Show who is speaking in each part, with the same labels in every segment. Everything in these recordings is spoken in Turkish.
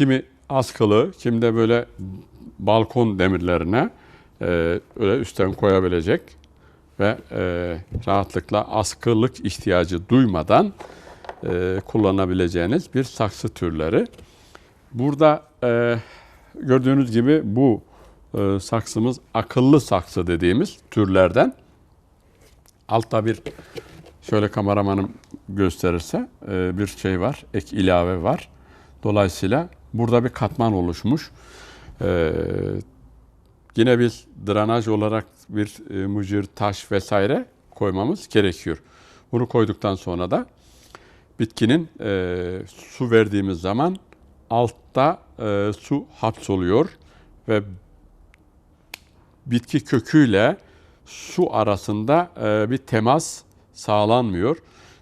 Speaker 1: kimi askılı, kimi de böyle balkon demirlerine e, öyle üstten koyabilecek ve e, rahatlıkla askılık ihtiyacı duymadan e, kullanabileceğiniz bir saksı türleri. Burada e, gördüğünüz gibi bu e, saksımız akıllı saksı dediğimiz türlerden. Altta bir şöyle kameramanım gösterirse e, bir şey var, ek ilave var. Dolayısıyla burada bir katman oluşmuş. E, yine biz drenaj olarak bir e, mucir, taş vesaire koymamız gerekiyor. Bunu koyduktan sonra da bitkinin e, su verdiğimiz zaman altta e, su hapsoluyor ve bitki köküyle su arasında e, bir temas sağlanmıyor.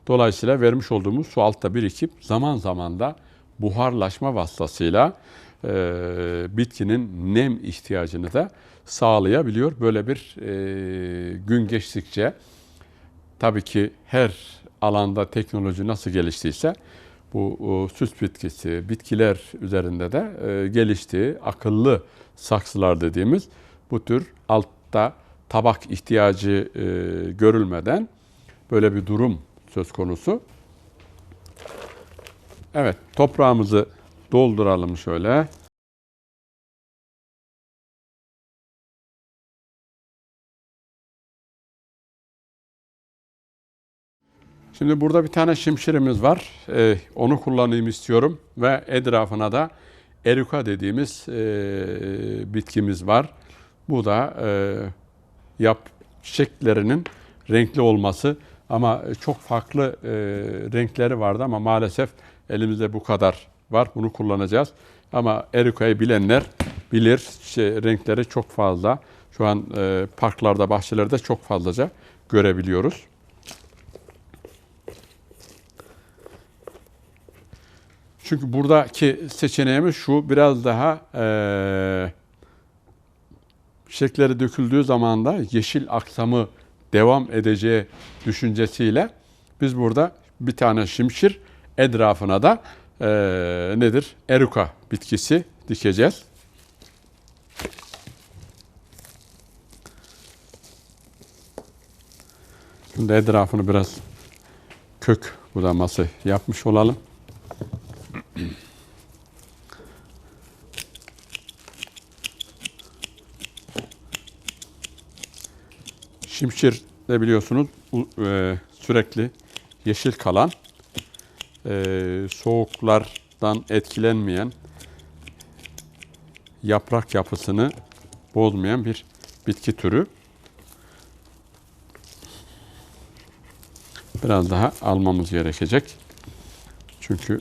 Speaker 1: Dolayısıyla vermiş olduğumuz su altta birikip zaman zaman da buharlaşma vasıtasıyla e, bitkinin nem ihtiyacını da sağlayabiliyor. Böyle bir e, gün geçtikçe tabii ki her alanda teknoloji nasıl geliştiyse bu o, süs bitkisi, bitkiler üzerinde de e, geliştiği akıllı saksılar dediğimiz bu tür altta tabak ihtiyacı e, görülmeden böyle bir durum söz konusu. Evet, toprağımızı dolduralım şöyle. Şimdi burada bir tane şimşirimiz var. Ee, onu kullanayım istiyorum ve etrafına da eruka dediğimiz e, bitkimiz var. Bu da e, yap çiçeklerinin renkli olması ama çok farklı e, renkleri vardı ama maalesef elimizde bu kadar var. Bunu kullanacağız. Ama erikayı bilenler bilir. Şey, renkleri çok fazla. Şu an e, parklarda, bahçelerde çok fazlaca görebiliyoruz. Çünkü buradaki seçeneğimiz şu biraz daha e, çiçekleri döküldüğü zaman da yeşil aksamı devam edeceği düşüncesiyle biz burada bir tane şimşir etrafına da e, nedir? Eruka bitkisi dikeceğiz. Şimdi etrafını biraz kök budaması yapmış olalım. Şimşir de biliyorsunuz e, sürekli yeşil kalan, e, soğuklardan etkilenmeyen, yaprak yapısını bozmayan bir bitki türü. Biraz daha almamız gerekecek. Çünkü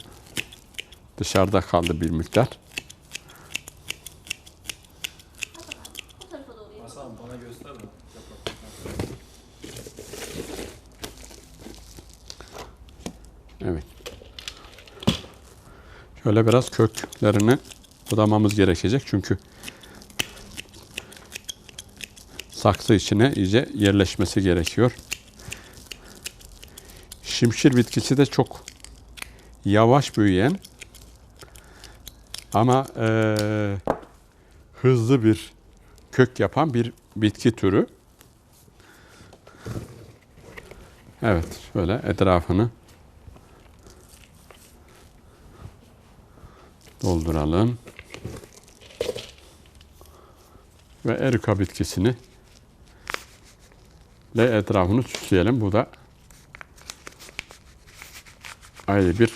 Speaker 1: dışarıda kaldı bir miktar.
Speaker 2: Hasan bana göster mi?
Speaker 1: Şöyle biraz köklerini budamamız gerekecek çünkü saksı içine iyice yerleşmesi gerekiyor. Şimşir bitkisi de çok yavaş büyüyen ama eee, hızlı bir kök yapan bir bitki türü. Evet, şöyle etrafını dolduralım. Ve erika bitkisini ve etrafını süsleyelim. Bu da ayrı bir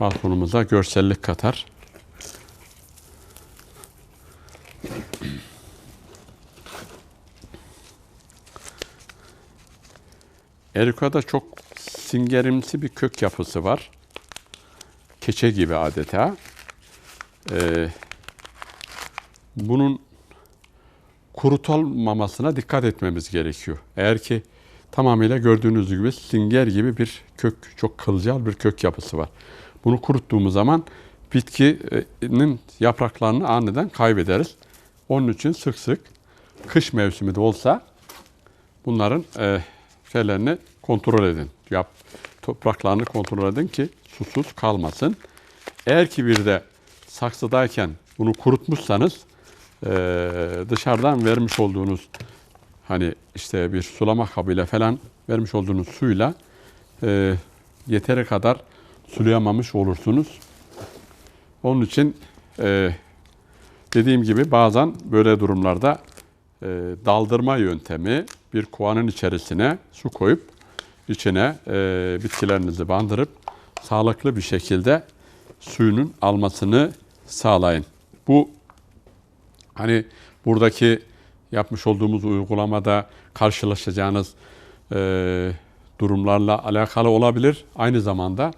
Speaker 1: balkonumuza görsellik katar. Erika'da çok singerimsi bir kök yapısı var. Keçe gibi adeta. Ee, bunun kurutulmamasına dikkat etmemiz gerekiyor. Eğer ki tamamıyla gördüğünüz gibi singer gibi bir kök, çok kılcal bir kök yapısı var. Bunu kuruttuğumuz zaman bitkinin yapraklarını aniden kaybederiz. Onun için sık sık kış mevsimi de olsa bunların e, şeylerini kontrol edin. Yap, topraklarını kontrol edin ki susuz kalmasın. Eğer ki bir de saksıdayken bunu kurutmuşsanız e, dışarıdan vermiş olduğunuz hani işte bir sulama kabıyla falan vermiş olduğunuz suyla e, yeteri kadar sulayamamış olursunuz. Onun için e, dediğim gibi bazen böyle durumlarda e, daldırma yöntemi bir kovanın içerisine su koyup içine e, bitkilerinizi bandırıp sağlıklı bir şekilde suyunun almasını sağlayın. Bu hani buradaki yapmış olduğumuz uygulamada karşılaşacağınız e, durumlarla alakalı olabilir. Aynı zamanda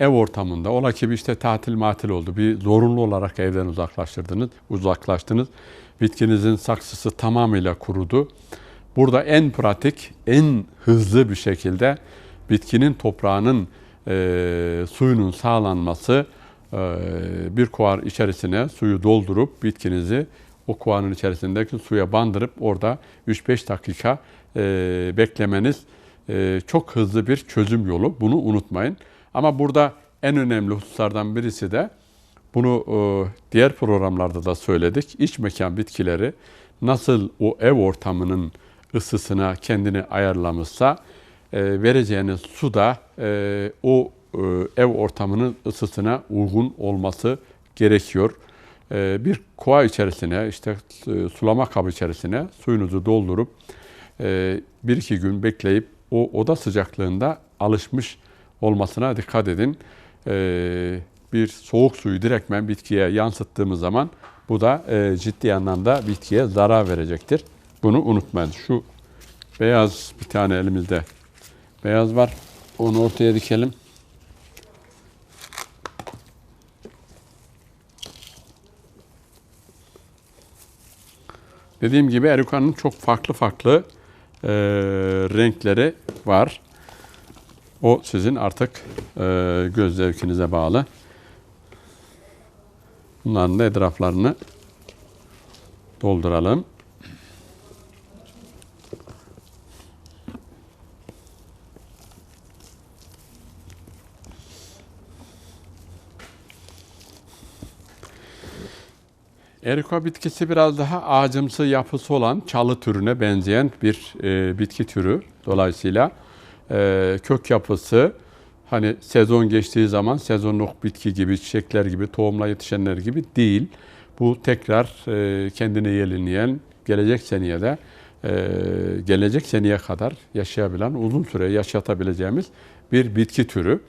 Speaker 1: ev ortamında ola ki bir işte tatil matil oldu. Bir zorunlu olarak evden uzaklaştırdınız, uzaklaştınız. Bitkinizin saksısı tamamıyla kurudu. Burada en pratik, en hızlı bir şekilde bitkinin toprağının e, suyunun sağlanması bir kovar içerisine suyu doldurup bitkinizi o kovanın içerisindeki suya bandırıp orada 3-5 dakika e, beklemeniz e, çok hızlı bir çözüm yolu. Bunu unutmayın. Ama burada en önemli hususlardan birisi de bunu e, diğer programlarda da söyledik. İç mekan bitkileri nasıl o ev ortamının ısısına kendini ayarlamışsa vereceğiniz su da o ev ortamının ısısına uygun olması gerekiyor. E, bir kova içerisine işte e, sulama kabı içerisine suyunuzu doldurup e, bir iki gün bekleyip o oda sıcaklığında alışmış olmasına dikkat edin. E, bir soğuk suyu direktmen bitkiye yansıttığımız zaman bu da e, ciddi anlamda bitkiye zarar verecektir. Bunu unutmayın. Şu beyaz bir tane elimizde beyaz var. Onu ortaya dikelim. Dediğim gibi Erika'nın çok farklı farklı e, renkleri var. O sizin artık e, göz zevkinize bağlı. Bunların da etraflarını dolduralım. Erika bitkisi biraz daha ağacımsı yapısı olan çalı türüne benzeyen bir e, bitki türü. Dolayısıyla e, kök yapısı hani sezon geçtiği zaman sezonluk bitki gibi, çiçekler gibi, tohumla yetişenler gibi değil. Bu tekrar e, kendini yenileyen, gelecek seneye de e, gelecek seneye kadar yaşayabilen, uzun süre yaşatabileceğimiz bir bitki türü.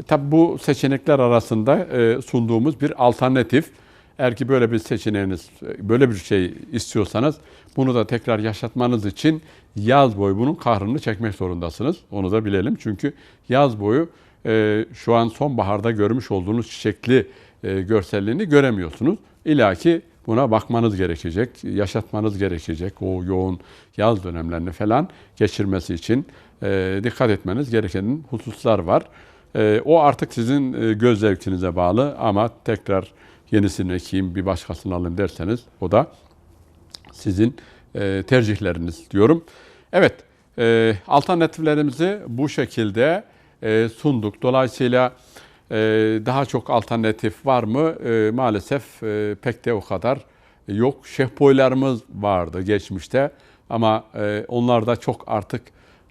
Speaker 1: E, Tabi bu seçenekler arasında e, sunduğumuz bir alternatif. Eğer ki böyle bir seçeneğiniz, böyle bir şey istiyorsanız bunu da tekrar yaşatmanız için yaz boyu bunun kahrını çekmek zorundasınız. Onu da bilelim. Çünkü yaz boyu e, şu an sonbaharda görmüş olduğunuz çiçekli e, görselliğini göremiyorsunuz. İlla ki buna bakmanız gerekecek, yaşatmanız gerekecek. O yoğun yaz dönemlerini falan geçirmesi için e, dikkat etmeniz gereken hususlar var. E, o artık sizin e, göz zevkinize bağlı ama tekrar yenisini ekeyim, bir başkasını alayım derseniz o da sizin e, tercihleriniz diyorum. Evet, e, alternatiflerimizi bu şekilde e, sunduk. Dolayısıyla daha çok alternatif var mı? Maalesef pek de o kadar yok. Şehboylarımız vardı geçmişte ama onlar da çok artık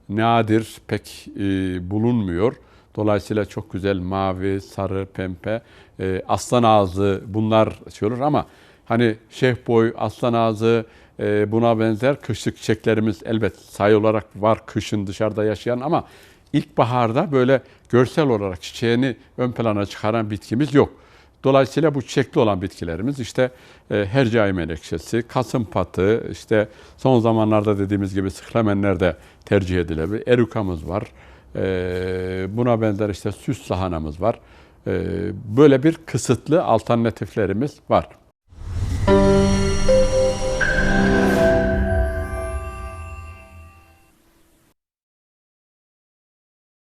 Speaker 1: nadir, pek e, bulunmuyor. Dolayısıyla çok güzel mavi, sarı, pembe, e, aslan ağzı bunlar açıyorlar ama hani şehboy, aslan ağzı e, buna benzer kışlık çiçeklerimiz elbet sayı olarak var kışın dışarıda yaşayan ama ilkbaharda böyle görsel olarak çiçeğini ön plana çıkaran bitkimiz yok. Dolayısıyla bu çiçekli olan bitkilerimiz işte e, hercai menekşesi, kasım patı, işte son zamanlarda dediğimiz gibi sıklamenler de tercih edilebilir. Erukamız var. E, buna benzer işte süs lahanamız var. E, böyle bir kısıtlı alternatiflerimiz var.